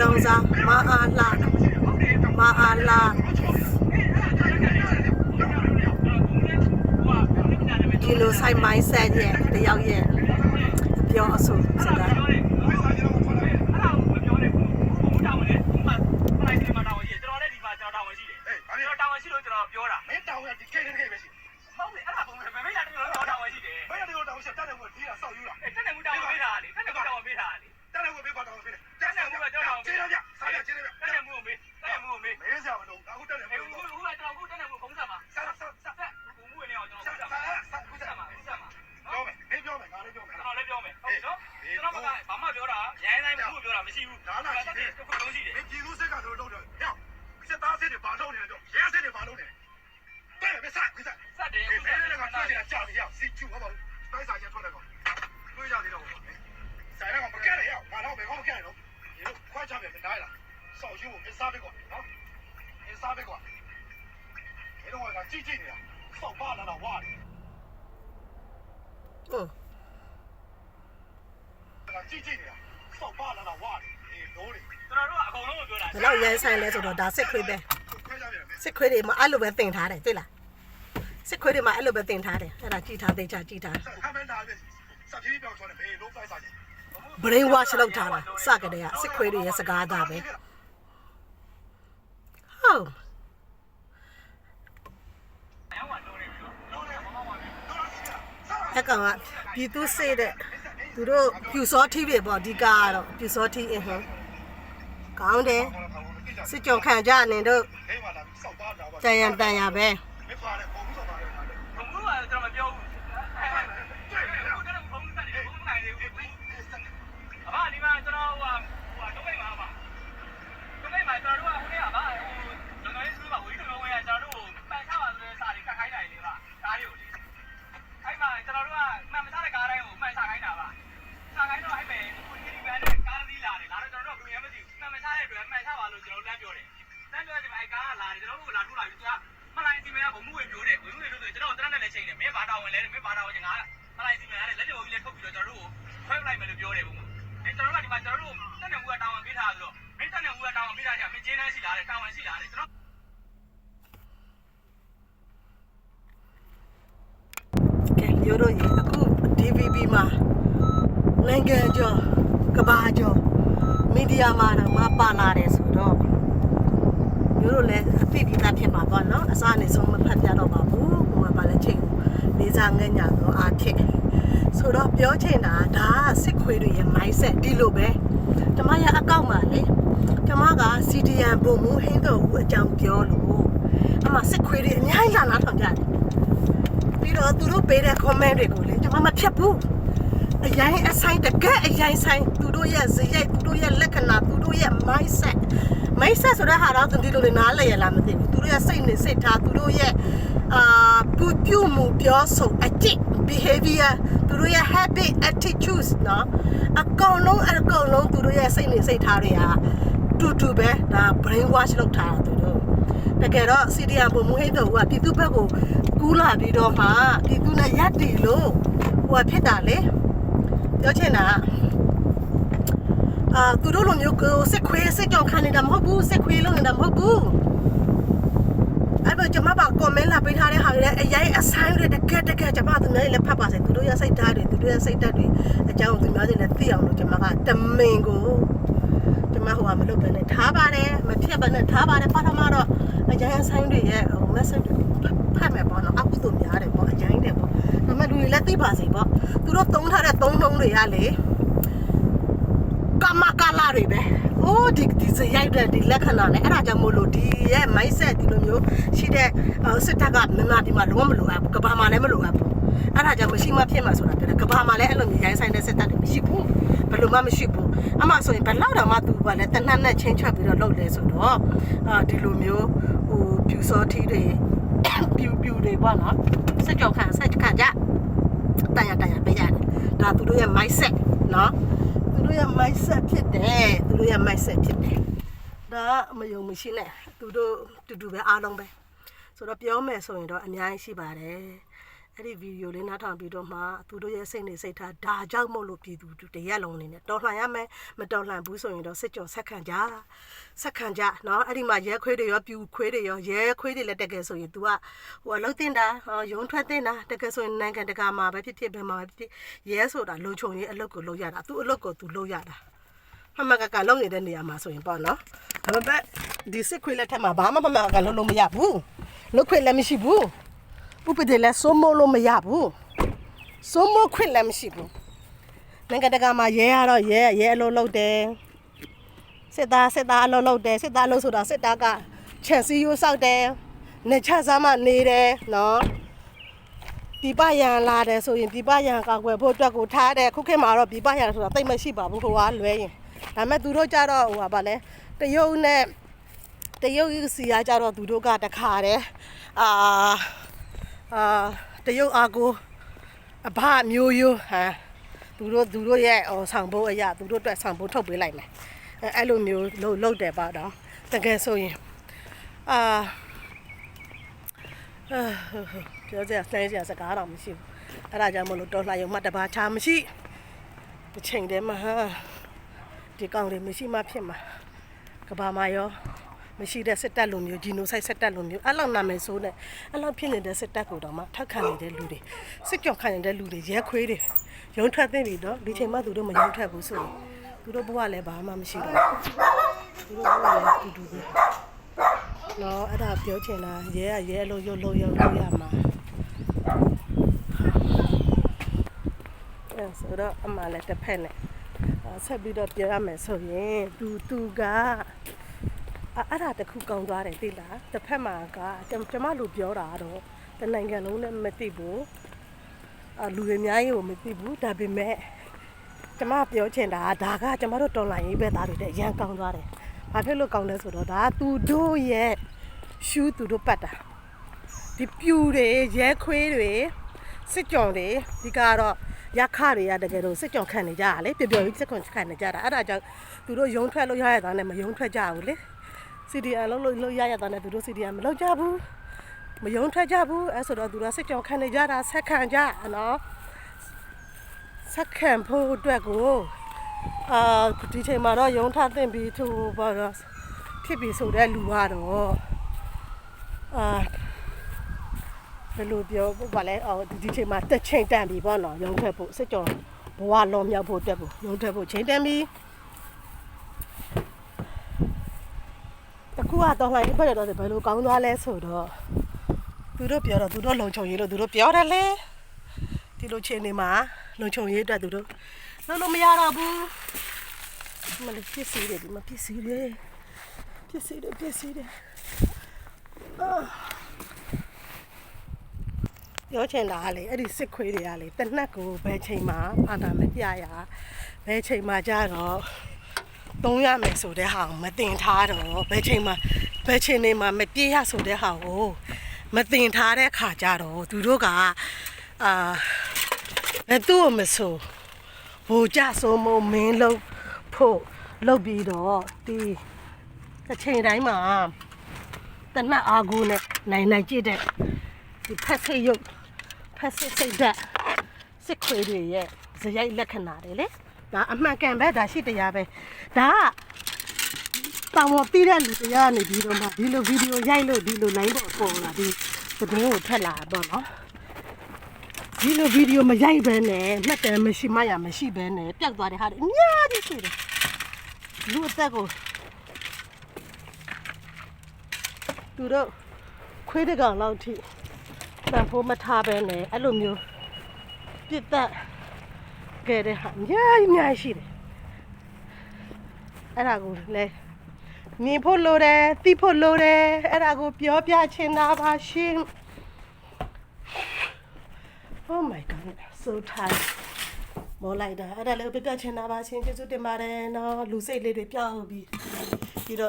တုံးစားမအားလာမအားလာဒီလိုဆိုင်မိုင်းဆက်ရဲ့တယောက်ရဲ့အပြောအဆိုစကား လုပ်နေလဲတော့ရဲစစ်တွေဘာလုပ်နေလဲတဲ့မစားခုစားဆက်တယ်ဘယ်နဲ့ကတွေ့နေတာကြာပြီရစီချူဟောပါတိုက်စားရထွက်တယ်ကောတွေ့ရသေးတော့ဆိုင်တော့မကဲရရငါတော့ဘယ်ကောမကဲတော့ဒီလိုခွာချပြန်မနိုင်လားဆောက်ယူမစားပဲကွာနော်မစားပဲကွာဒီတော့ကကြည့်ကြည့်နေတာဆောက်ပါလာတော့ဝါတယ်ဟုတ်ကကြည့်ကြည့်နေတာဆောက်ပါလာတော့ဝါတယ်အေးတို့လေကျွန်တော်တို့ကအကုန်လုံးကိုပြောတာဘယ်တော့ရိုင်းဆိုင်လဲဆိုတော့ဒါစစ်ခွေးပဲခွဲကြပြန်မယ် စစ်ခွေးတွေမှာအဲ့လိုပဲတင်ထားတယ်တွေ့လားစစ်ခွေးတွေမှာအဲ့လိုပဲတင်ထားတယ်အဲ့ဒါကြည်ထားသေးချာကြည်ထားဆက်ဟမ်းမလာပြီစက်ကြီးပြောင်းချောတယ်ဘေးလုံးတိုက်စားချင် brain wash လုပ်ထားတာစကြတဲ့ကစစ်ခွေးတွေရဲ့စကားသားပဲဟုတ်ရောင်းဝလုံးနေပြီနော်အကောင်ကပြည်သူစေးတဲ့သူတို့ပြူစောထီးတွေပေါ့ဒီကားကတော့ပြူစောထီးအင်းဟွန်းကောင်းတယ် စစ်ကြုံခံကြနေတို့ဟဲ့ပါလာဆောက်ပါလာပါကြံရန်တန်ရပဲ မပါတယ်ပုံစံပါတယ် ဘုံဘူးကကျွန်တော်မပြောဘူးအဲ့ဒါကိုကျွန်တော်ဘုံစက်နေဘုံနိုင်နေဘူးအမဒီမှာကျွန်တော်ဟိုဟိုတော့မိတ်မှာပါတော့မိတ်မှာကျွန်တော်တို့ကဟိုနေ့ကပါဟိုကျွန်တော်ရေးစုပါဝီတို့လုံးဝရကျွန်တော်တို့ပန်ချပါဆိုတဲ့စာတွေကတ်ခိုင်းနိုင်လေပါဒါတွေကိုလေအဲ့မှာကျွန်တော်တို့ကမှန်မသားတဲ့ကားတိုင်းကိုမှန်ချခိုင်းတာပါချခိုင်းတော့အဲ့ပဲဟိုဒီဒီဘန်နဲ့ကားသီးလာတယ်လာတော့ကျွန်တော်တို့ကဘယ်မှမသိဘူးမှန်မသားတဲ့အတွက်မှန်ချပါလို့ကျွန်တော်လမ်းပြောတယ်လမ်းပြောတဲ့ဒီမှာအဲ့ကားက လာတယ်ကျွန်တော်တို့ကလာထိုးလာပြီသူကမလိုက်စီမံကဘုံမှုဝင်ပြောတယ်ဘုံမှုဝင်လို့ဆိုကျွန်တော်တရနဲ့လည်းချိန်တယ်မင်းဘာတာဝင်လဲမင်းဘာတာဝင်ငါမလိုက်စီမံရတယ်လက်ကြောကြီးလည်းထုတ်ပြီးတော့ကျွန်တော်တို့ကိုခွဲလိုက်မယ်လို့ပြောတယ်ဘုံမှုအဲကျွန်တော်တို့ကဒီမှာကျွန်တော်တို့တက်နေမှုကတာဝန်ပေးထားဆိုတော့မင်းတက်နေမှုကတာဝန်ပေးထားကြမင်းကျင်းတန်းရှိလာတယ်တာဝန်ရှိလာတယ်ကျွန်တော်ကဲမျိုးတို့ရေအခု DVB မှာနိုင်ငံကျော်ကဘာကျော်မီဒီယာမှာတော့မပါလာတယ်ဆိုတော့ မျိုးတို့လည်းအသိဒီသားဖြစ်မှာပေါ့နော်အစားနေဆုံးမဖတ်ပြတော့ပါဘူးဟိုမှာပါလဲချိန်လေးစားငဲ့ညာတော့အားထစ်ဆိုတော့ပြောချင်တာဒါကစစ်ခွေးတွေရဲ့ mindset ဒီလိုပဲကျမရဲ့အကောင့်မှာလေကျမက CDN ပုံမှုဟင်းတော်ဦးအကြောင်းပြောလို့အမစစ်ခွေးတွေအများကြီးလာလာထောင်ကြတယ်ပြီးတော့သူတို့ပေးတဲ့ comment တွေကိုလေကျွန်မမဖြတ်ဘူးအရင်အဆိုင်တကယ်အရင်ဆိုင်သူတို့ရဲ့ဇယိုက်သူတို့ရဲ့လက္ခဏာသူတို့ရဲ့ mindset မိတ်ဆက်ဆိုတဲ့ဟာတော့သူတို့လည်းနားလည်ရလားမသိဘူးသူတို့ရဲ့စိတ်နဲ့စိတ်ထားသူတို့ရဲ့အာပြုပြုမှုပြောဆိုအကျင့် behavior သူတို့ရဲ့ habit attitudes နော်အကောင်လုံးအကောင်လုံးသူတို့ရဲ့စိတ်နဲ့စိတ်ထားတွေကတူတူပဲဒါ brain wash လုပ်ထားတာသူတို့တကယ်တော့ CDM ဘုံမူဟိတ်တို့ကပြည်သူဘက်ကိုကူးလာပြီးတော့မှပြည်သူနဲ့ရက်တည်လို့ဟိုကဖြစ်တာလေပြောချင်တာ အာသူတို့လိုမျိုးကိုစစ်ခွေးစစ်ကြောင်ခံနေတာမဟုတ်ဘူးစစ်ခွေးလုံးနေတာမဟုတ်ဘူးအဲ့တော့ကျွန်မပါ comment လာပေးထားတဲ့ဟာတွေလည်းအရင်အဆိုင်တွေတကယ်တကယ်ကျွန်မသူများတွေလည်းဖတ်ပါစေသူတို့ရဲ့စိတ်ဓာတ်တွေသူတို့ရဲ့စိတ်ဓာတ်တွေအကြောင်းသူများတွေလည်းသိအောင်လို့ကျွန်မကတမင်ကိုကျမဟိုကမလုပ်ဘဲနဲ့ထားပါတယ်မဖြစ်ဘဲနဲ့ထားပါတယ်ပထမတော့အကြိုင်းဆိုင်တွေရဲ့ဟို message တွေဖတ်မယ်ပေါ့နော်အခုတို့များတယ်ပေါ့အကြိုင်းတယ်ပေါ့ဒါပေမဲ့လူတွေလည်းသိပါစေပေါ့သူတို့သုံးထားတဲ့သုံးလုံးတွေကလေက မကလာတွေပဲအိုးဒီဒီစရိုက်တဲ့ဒီလက္ခဏာနဲ့အဲ့ဒါကြောင့်မို့လို့ဒီရဲ့ mindset ဒီလိုမျိုးရှိတဲ့စစ်တပ်ကမြန်မာပြည်မှာလုံးဝမလိုအပ်ဘူးကဘာမှလည်းမလိုအပ်ဘူးအဲ့ဒါကြောင့်မရှိမှဖြစ်မှာဆိုတာပြောတယ်ကဘာမှလည်းအဲ့လိုမျိုးရိုင်းဆိုင်တဲ့စစ်တပ်တွေမရှိဘူးဘယ်လိုမှမရှိဘူးအမှဆိုရင်ဘယ်လောက်တောင်မှသူကလည်းတနတ်နဲ့ချင်းချွတ်ပြီးတော့လုပ်လဲဆိုတော့အာဒီလိုမျိုးဟိုဖြူစောထီးတွေပြူပြူတွေပေါ့နော်စက်ကြောက်ခံစက်ခံကြတန်ရတန်ရပေးကြတယ်ဒါသူတို့ရဲ့ mindset နော်သူ တို့ရဲ့ mindset ဖြစ်တယ်သူတို့ရဲ့ mindset ဖြစ်တယ်ဒါကမယုံမရှိနဲ့သူတို့တူတူပဲအားလုံးပဲဆိုတော့ပြောမယ်ဆိုရင်တော့အများကြီးရှိပါတယ် အဲ့ဒီဗီဒီယိုလေးနားထောင်ပြီးတော့မှသူတို့ရဲ့စိတ်နေစိတ်ထားဒါကြောင့်မို့လို့ပြည်သူတရက်လုံးနေနဲ့တော်လှန်ရမယ်မတော်လှန်ဘူးဆိုရင်တော့စစ်ကြောဆက်ခံကြဆက်ခံကြเนาะအဲ့ဒီမှာရဲခွေးတွေရောပြူခွေးတွေရောရဲခွေးတွေလည်းတက်ခဲ့ဆိုရင် तू ကဟိုအလုပ်တင်တာဟောရုံထွက်တင်တာတက်ခဲ့ဆိုရင်နိုင်ငံတကာမှာပဲဖြစ်ဖြစ်ဘယ်မှာပဲဖြစ်ဖြစ်ရဲဆိုတာလုံခြုံရေးအလုပ်ကိုလုပ်ရတာ तू အလုပ်ကို तू လုပ်ရတာ မမကကလုံးနေတဲ့နေရာမှာဆိုရင်ပေါ့နော်ဒါပေမဲ့ဒီစစ်ခွေးလက်ထက်မှာဘာမှမမကလုံးလို့မရဘူးလုတ်ခွေလည်းမရှိဘူး ဥပဒေလည်းစိုးမိုးလို့မရဘူးစိုးမိုးခွေလည်းမရှိဘူးနိုင်ငံတကာမှာရဲရတော့ရဲရဲအလုံးလုံးတယ်စစ်သားစစ်သားအလုံးလုံးတယ်စစ်သားလို့ဆိုတာစစ်သားကခြံစည်းရိုးစောက်တယ်နေချစားမှနေတယ်နော်ပြပရန်လာတယ်ဆိုရင်ပြပရန်ကောက်ွယ်ဖို့အတွက်ကိုထားတယ်ခုခေတ်မှာတော့ပြပရန်ဆိုတာတိတ်မရှိပါဘူးဟိုကလွဲရင်ဒါပေမဲ့သူတို့ကြတော့ဟိုပါဗာလဲတရုတ်နဲ့တရုတ်စီကကြတော့သူတို့ကတခါတယ်အာ အာတရုတ်အာကိုအဘမျိုးရိုးဟမ်သူတို့သူတို့ရဲ့ဟိုဆောင်ဖို့အရာသူတို့အတွက်ဆောင်ဖို့ထုတ်ပေးလိုက်မယ်အဲအဲ့လိုမျိုးလို့လုပ်တယ်ပါတော့တကယ်ဆိုရင်အာအာပြောစရာစဲစရာစကားတော့မရှိဘူးအဲ့ဒါကြောင့်မလို့တော်လှန်ရုံမှတပါချာမရှိတစ်ချိန်တည်းမှာဟာဒီကောင်တွေမရှိမှဖြစ်မှာကဘာမှာရော မရှိတဲ့စစ်တပ်လိုမျိုးဂျီနိုဆိုက်စစ်တပ်လိုမျိုးအဲ့လောက်နာမည်ဆိုးနဲ့အဲ့လောက်ဖြစ်နေတဲ့စစ်တပ်ကိုတော့မှထောက်ခံနေတဲ့လူတွေစစ်ကြောခံနေတဲ့လူတွေရဲခွေးတွေရုံထွက်သိပြီတော့ဒီချိန်မှသူတို့မရုံထွက်ဘူးဆိုရင်သူတို့ဘဝလည်းဘာမှမရှိတော့ဘူးသူတို့ဘဝလည်းတူတူပဲနော်အဲ့ဒါပြောချင်တာရဲကရဲလို့ရုပ်လို့ရုပ်လို့ရမှာအဲ့ဆိုတော့အမှလည်းတစ်ဖက်နဲ့အာဆက်ပြီးတော့ပြောရမယ်ဆိုရင်သူသူက အာအဲ့ဒါတစ်ခုကောင်းသွားတယ်သိလားတစ်ဖက်မှာကကျွန်ကျမတို့ပြောတာတော့တနိုင်ငံလုံးနဲ့မသိဘူးအာလူတွေအများကြီးကိုမသိဘူးဒါပေမဲ့ကျမပြောချင်တာကဒါကကျမတို့တော်လိုင်းရေးပဲသားတွေတဲ့အရန်ကောင်းသွားတယ်ဘာဖြစ်လို့ကောင်းလဲဆိုတော့ဒါကသူတို့ရဲ့ရှူးသူတို့ပတ်တာဒီပြူတွေရဲခွေးတွေစစ်ကြောင်တွေဒီကတော့ရခတွေကတကယ်တော့စစ်ကြောင်ခံနေကြတာလေပျော်ပျော်ကြီးစစ်ကြောင်ခံနေကြတာအဲ့ဒါကြောင့်သူတို့ရုံထွက်လို့ရရတာနဲ့မရုံထွက်ကြဘူးလေ CDN လုံးလို့လို့ရရတာနဲ့သူတို့ CDN မလုပ်ကြဘူးမယုံထွက်ကြဘူးအဲဆိုတော့သူတို့စစ်ကြောင်ခံနေကြတာဆက်ခံကြနော်ဆက်ခံဖို့အတွက်ကိုအာဒီချိန်မှာတော့ယုံထသင့်ပြီးသူဘာလို့ဖြစ်ပြီးဆိုတဲ့လူကတော့အာဘယ်လိုပြောဘာလဲအော်ဒီချိန်မှာတက်ချိန်တန်ပြီပေါ့နော်ယုံထွက်ဖို့စစ်ကြောင်ဘဝလုံးမြောက်ဖို့အတွက်ကိုယုံထွက်ဖို့ချိန်တန်ပြီ အခုကတော့လှိုင်းဖက်တော့ဘယ်လိုကောင်းသွားလဲဆိုတော့သူတို့ပြောတော့သူတို့လုံခြုံရေးလို့သူတို့ပြောတယ်လေဒီလိုချိန်နေမှာလုံခြုံရေးအတွက်သူတို့လုံးလို့မရတော့ဘူးမလေးပစ္စည်းတွေဒီမှာပစ္စည်းတွေပစ္စည်းတွေပစ္စည်းတွေအာပြောချင်တာကလေအဲ့ဒီစစ်ခွေးတွေကလေတနက်ကိုဘယ်ချိန်မှာအာနာမပြရဘယ်ချိန်မှာကြတော့ သုံးရမယ်ဆိုတဲ့ဟာကိုမတင်ထားတော့ဘယ်ချိန်မှာဘယ်ချိန်နေမှာမပြေးရဆိုတဲ့ဟာကိုမတင်ထားတဲ့ခါကြတော့သူတို့ကအာဘယ်သူ့ကိုမဆိုဘူကြဆိုမမင်းလုံးဖို့လုပ်ပြီးတော့ဒီတစ်ချိန်တိုင်းမှာတနတ်အာဂူနဲ့နိုင်နိုင်ကြည့်တဲ့ဒီဖက်စိတ်ရုပ်ဖက်စိတ်စိတ်ဓာတ်စစ်ခွေးတွေရဲ့ဇယိုက်လက္ခဏာတွေလေ ဒါအမှန်ကန်ပဲဒါရှိတရားပဲဒါကတောင်ပေါ်ပြီးတဲ့လူတရားကနေပြီးတော့မှဒီလိုဗီဒီယိုရိုက်လို့ဒီလို line ပေါ်ပေါ်လာဒီသတင်းကိုထက်လာတော့နော်ဒီလိုဗီဒီယိုမရိုက်ဘဲနဲ့မှတ်တယ်မရှိမှရမရှိဘဲနဲ့ပြတ်သွားတဲ့ဟာတွေအများကြီးရှိတယ်လူအသက်ကိုသူတို့ခွေးတကောင်လောက်ထိတန်ဖိုးမထားဘဲနဲ့အဲ့လိုမျိုးပြစ်သက် ခဲ့တဲ့ဟာအများကြီးအများကြီးရှိတယ်အဲ့ဒါကိုလည်းမြင်ဖို့လိုတယ်သိဖို့လိုတယ်အဲ့ဒါကိုပြောပြချင်တာပါရှင် Oh my god so tired မောလိုက်တာအဲ့ဒါလည်းပြပြချင်တာပါရှင်ကျေးဇူးတင်ပါတယ်နော်လူစိတ်လေးတွေပြောင်းပြီးပြီးတော့